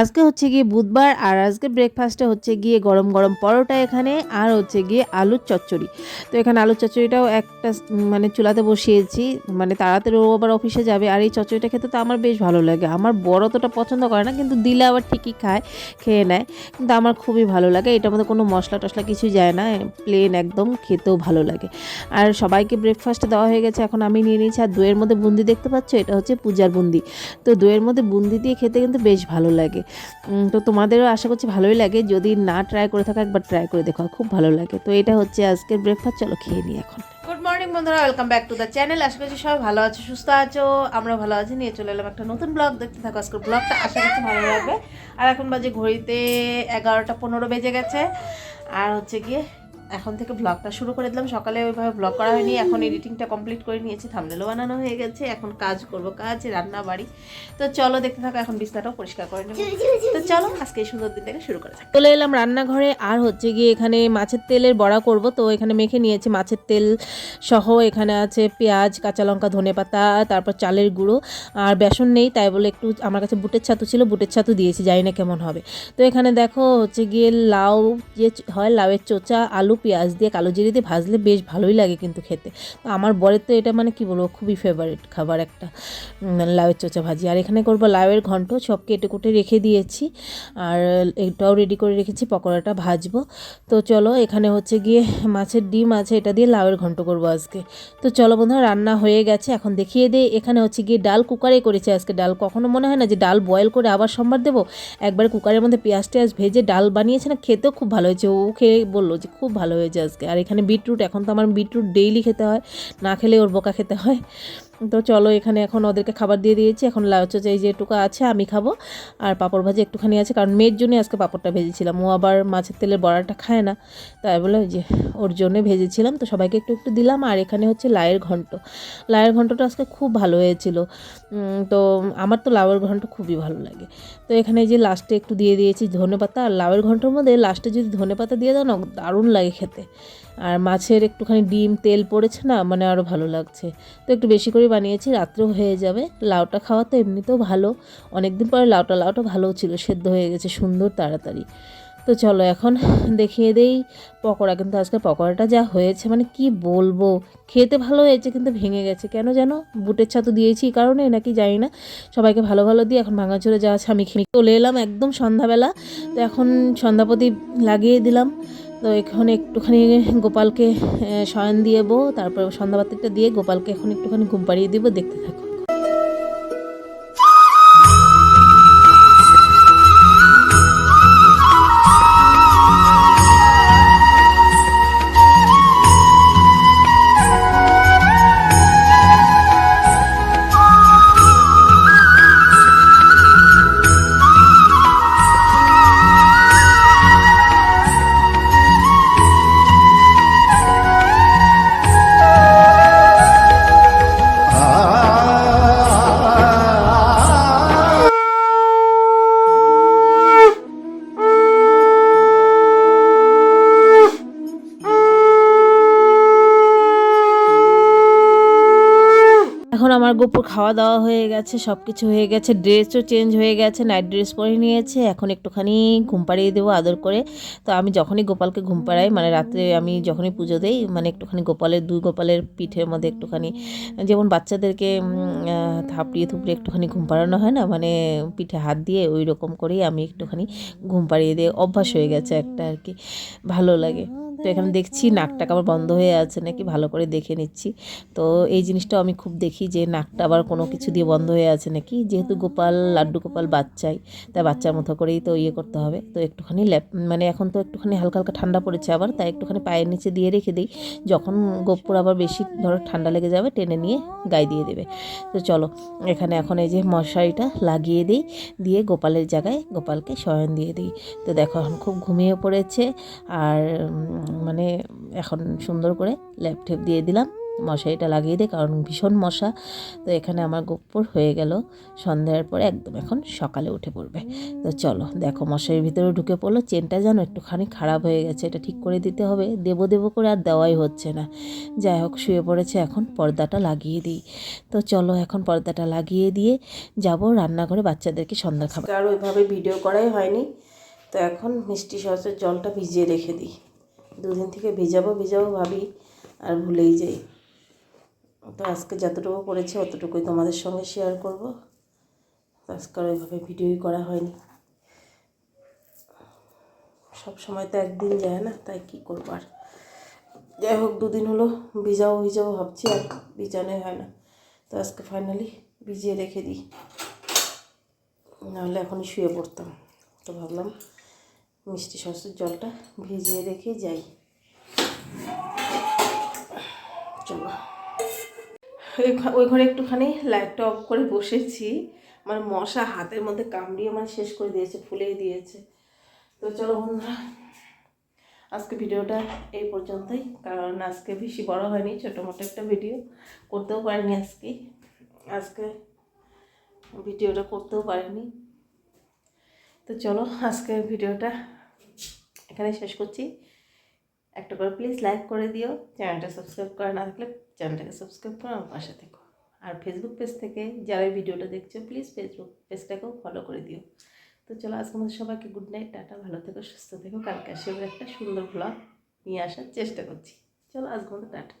আজকে হচ্ছে গিয়ে বুধবার আর আজকে ব্রেকফাস্টে হচ্ছে গিয়ে গরম গরম পরোটা এখানে আর হচ্ছে গিয়ে আলুর চচ্চড়ি। তো এখানে আলুর চচ্চড়িটাও একটা মানে চুলাতে বসিয়েছি মানে তাড়াতাড়ি ও আবার অফিসে যাবে। আর এই চচ্চড়িটা খেতে তো আমার বেশ ভালো লাগে। আমার বড় তোটা পছন্দ করে না, কিন্তু দিলে আবার ঠিকই খায়, খেয়ে নেয়। কিন্তু আমার খুবই ভালো লাগে। এটার মধ্যে কোনো মশলা টশলা কিছু যায় না প্লেন একদম খেতেও ভালো লাগে। আর সবাইকে ব্রেকফাস্টে দেওয়া হয়ে গেছে। এখন আমি নিয়ে নিয়েছি। আর দইয়ের মধ্যে বুন্দি দেখতে পাচ্ছ? এটা হচ্ছে পূজার বুন্দি। তো দইয়ের মধ্যে বুন্দি দিয়ে খেতে কিন্তু বেশ ভালো লাগে। তো তোমাদেরও আশা করছি ভালোই লাগে। যদি না ট্রাই করে থাকো, একবার ট্রাই করে দেখো, খুব ভালো লাগে। তো এটা হচ্ছে আজকের ব্রেকফাস্ট চলো খেয়ে নিই এখন। গুড মর্নিং বন্ধুরা welcome back to the channel আশা করছি সবাই ভালো আছো, সুস্থ আছো আমরা ভালো আছি। নিয়ে চলে এলাম একটা নতুন ব্লগ দেখতে থাকো, আজকের ব্লগটা আশা করছি ভালো লাগবে। আর এখন বাজে ঘড়িতে এগারোটা পনেরো বেজে গেছে। আর হচ্ছে গিয়ে এখন থেকে ব্লগটা শুরু করে দিলাম। সকালে ওইভাবে ব্লগ করা হয়নি, এখন এডিটিংটা কমপ্লিট করে নিয়েছি। থামনেলও বানানো হয়ে গেছে, এখন কাজ করব, কাজ, রান্না, বাড়ি। তো চলো দেখতে থাকো, এখন বিছনাটাও পরিষ্কার করে নেব। তো চলো, আজকে এই সুন্দর দিনটাকে শুরু করা যাক। চলে এলাম রান্নাঘরে, আর হচ্ছে গিয়ে এখানে মাছের তেলের বড়া করব। তো এখানে মেখে নিয়েছি মাছের তেল সহ, এখানে আছে পেঁয়াজ, কাঁচা লঙ্কা, ধনে পাতা, তারপর চালের গুঁড়ো। আর বেসন নেই, তাই বলে একটু আমার কাছে বুটের ছাতু ছিল, বুটের ছাতু দিয়েছি, জানি না কেমন হবে। তো এখানে দেখো হচ্ছে গিয়ে লাউ যে হয়, লাউয়ের চোচা, আলু পেঁয়াজ দিয়ে কালো জিরে দিয়ে ভাজলে বেশ ভালোই লাগে কিন্তু খেতে। তো আমার বরের তো এটা মানে কি বলব, খুবই ফেভারিট খাবার একটা লাউয়ের চোচা ভাজি। আর এখানে করব লাউয়ের ঘন্ট, সব কেটে কুটে রেখে দিয়েছি। আর এটাও রেডি করে রেখেছি, পকোড়াটা ভাজবো। তো চলো, এখানে হচ্ছে গিয়ে মাছের ডিম আছে, এটা দিয়ে লাউয়ের ঘন্ট করব আজকে। তো চলো বন্ধুরা, রান্না হয়ে গেছে। এখন দেখিয়ে দেই, এখানে হচ্ছে গিয়ে ডাল কুকারে করেছে আজকে। ডাল কখনো মনে হয় না যে ডাল বয়েল করে আবার সোমবার দেবো? একবার কুকারের মধ্যে পেঁয়াজ টেয়াজ ভেজে ডাল বানিয়েছে না, খেতেও খুব ভালো হয়েছে। ও খেয়ে বলল যে খুব ভালো হয়েছে আজকে। আর এখানে বিটরুট, এখন তো আমার বিটরুট ডেইলি খেতে হয়, না খেলে ওর বোকা খেতে হয়। তো চলো এখানে এখন ওদেরকে খাবার দিয়ে দিয়েছি। এখন লাউ চোচা এই যেটুকু আছে আমি খাব। আর পাঁপড় ভাজি একটুখানি আছে, কারণ মেয়ের জন্যই আজকে পাঁপড়টা ভেজেছিলাম। ও আবার মাছের তেলের বড়াটা খায় না, তাই বলে যে ওর জন্য ভেজেছিলাম। তো সবাইকে একটু একটু দিলাম। আর এখানে হচ্ছে লায়ের ঘন্ট। লায়ের ঘন্টটা আজকে খুব ভালো হয়েছিল। তো আমার তো লাউয়ের ঘন্ট খুবই ভালো লাগে। তো এখানে যে লাস্টে একটু দিয়ে দিয়েছি ধনে পাতা আর লাউয়ের ঘন্টর মধ্যে লাস্টে যদি ধনে পাতা দিয়ে দাও না, দারুণ লাগে খেতে। আর মাছের একটুখানি ডিম, তেল পড়েছে না মানে আরও ভালো লাগছে। তো একটু বেশি করে বানিয়েছি, রাত্রেও হয়ে যাবে। লাউটা খাওয়া তো এমনিতেও ভালো। অনেক দিন পরে লাউটা লাউটা ভালো ছিল, সেদ্ধ হয়ে গেছে সুন্দর তাড়াতাড়ি। তো চলো এখন দেখিয়ে দেই পকোড়া, কিন্তু আজকে পকোড়াটা যা হয়েছে মানে কি বলব? খেতে ভালো হয়েছে, কিন্তু ভেঙে গেছে। কেন যেন বুটের ছাতু দিয়েছি এই কারণে, নাকি জানি না। সবাইকে ভালো ভালো দিয়ে, এখন ভাঙাচোরে যা আছে, আমি খেয়ে চলে এলাম একদম সন্ধ্যাবেলা। তো এখন সন্ধ্যাপতি লাগিয়ে দিলাম। তো এখন একটুখানি গোপালকে শয়ন দিয়েবো তারপর সন্ধ্যাবাতিটা দিয়ে গোপালকে এখন একটুখানি ঘুম পাড়িয়ে দিব, দেখতে থাকো। গোপুর খাওয়া দাওয়া হয়ে গেছে সব কিছু হয়ে গেছে ড্রেসও চেঞ্জ হয়ে গেছে নাইট ড্রেস পরে নিয়েছে, এখন একটুখানি ঘুম পাড়িয়ে দেবো, আদর করে। তো আমি যখনই গোপালকে ঘুম পাড়াই মানে রাত্রে আমি যখনই পুজো দেই মানে একটুখানি গোপালের, দুই গোপালের পিঠের মধ্যে একটুখানি, যেমন বাচ্চাদেরকে থাপড়িয়ে থুপড়িয়ে একটুখানি ঘুম পাড়ানো হয় না মানে পিঠে হাত দিয়ে ওই রকম করেই আমি একটুখানি ঘুম পাড়িয়ে দিয়ে অভ্যাস হয়ে গেছে একটা আর কি, ভালো লাগে। তো এখানে দেখছি নাকটা আবার বন্ধ হয়ে আছে, নাকি ভালো করে দেখে নিচ্ছি। তো এই জিনিসটাও আমি খুব দেখি যে নাকটা আবার কোনো কিছু দিয়ে বন্ধ হয়ে আছে নাকি। যেহেতু গোপাল, লাড্ডু গোপাল বাচ্চাই, তাই বাচ্চার মতো করেই তো ইয়ে করতে হবে। তো একটুখানি ল্যাপ মানে এখন তো একটুখানি হালকা হালকা ঠান্ডা পড়েছে আবার, তাই একটুখানি পায়ের নিচে দিয়ে রেখে দিই। যখন গোপুর আবার বেশি ধরো ঠান্ডা লেগে যাবে, টেনে নিয়ে গায়ে দিয়ে দেবে। তো চলো, এখানে এখন এই যে মশারিটা লাগিয়ে দিই, দিয়ে গোপালের জায়গায় গোপালকে শয়ন দিয়ে দিই। তো দেখো এখন খুব ঘুমিয়ে পড়েছে, আর মানে এখন সুন্দর করে ল্যাপটপ দিয়ে দিলাম। মশারিটা লাগিয়ে দিই কারণ ভীষণ মশা। তো এখানে আমার গোপ্পর হয়ে গেল। সন্ধ্যার পরে একদম এখন সকালে উঠে পড়বে। তো চলো, দেখো মশারির ভিতরে ঢুকে পড়ল। চেনটা যেন একটুখানি খারাপ হয়ে গেছে, এটা ঠিক করে দিতে হবে। দেবো দেবো করে আর দেওয়াই হচ্ছে না। যাই হোক, শুয়ে পড়েছে এখন, পর্দাটা লাগিয়ে দিই। তো চলো এখন পর্দাটা লাগিয়ে দিয়ে যাব রান্নাঘরে বাচ্চাদেরকে সন্ধ্যা খাবার। আর ওইভাবে ভিডিও করাই হয়নি। তো এখন মিষ্টি সসের জলটা ভিজিয়ে রেখে দিই। দুদিন থেকে ভিজাবো ভিজাবো ভাবি, আর ভুলেই যাই। তো আজকে যতটুকু করেছি অতটুকুই তোমাদের সঙ্গে শেয়ার করব। আজকে আর ওইভাবে ভিডিওই করা হয়নি। সব সময় তো একদিন যায় না, তাই কি করব আর? যাই হোক, দুদিন হলো ভিজাবো ভিজাবো ভাবছি, আর ভিজানোই হয় না। তো আজকে ফাইনালি ভিজিয়ে রেখে দিই। নাহলে এখনই শুয়ে পড়তাম। তো ভাবলাম মিষ্টি সসের জলটা ভিজিয়ে রেখে যাই। চলো। ওই ঘরে একটুখানি লাইটটা অফ করে বসেছি। আমার মশা হাতের মধ্যে কামড়িয়ে আমার শেষ করে দিয়েছে, ফুলেই দিয়েছে। তো চলো বন্ধুরা, আজকে ভিডিওটা এই পর্যন্তই। কারণ আজকে বেশি বড় হয়নি, ছোটো মোটো একটা ভিডিও করতেও পারিনি আজকে। আজকে ভিডিওটা করতেও পারিনি। তো চলো আজকে ভিডিওটা এখানে শেষ করছি। একটা করে প্লিজ লাইক করে দিও। চ্যানেলটা সাবস্ক্রাইব করে না থাকলে চ্যানেলটাকে সাবস্ক্রাইব করে আমার পাশে থেকো। আর ফেসবুক পেজ থেকে যারা ভিডিওটা দেখছ প্লিজ ফেসবুক পেজটাকেও ফলো করে দিও। তো চলো আজকে আমাদের সবাইকে গুড নাইট টাটা, ভালো থেকো, সুস্থ থেকো। কালকে আসে একটা সুন্দর ব্লগ নিয়ে আসার চেষ্টা করছি। চলো আজকে আমাদের টাটা।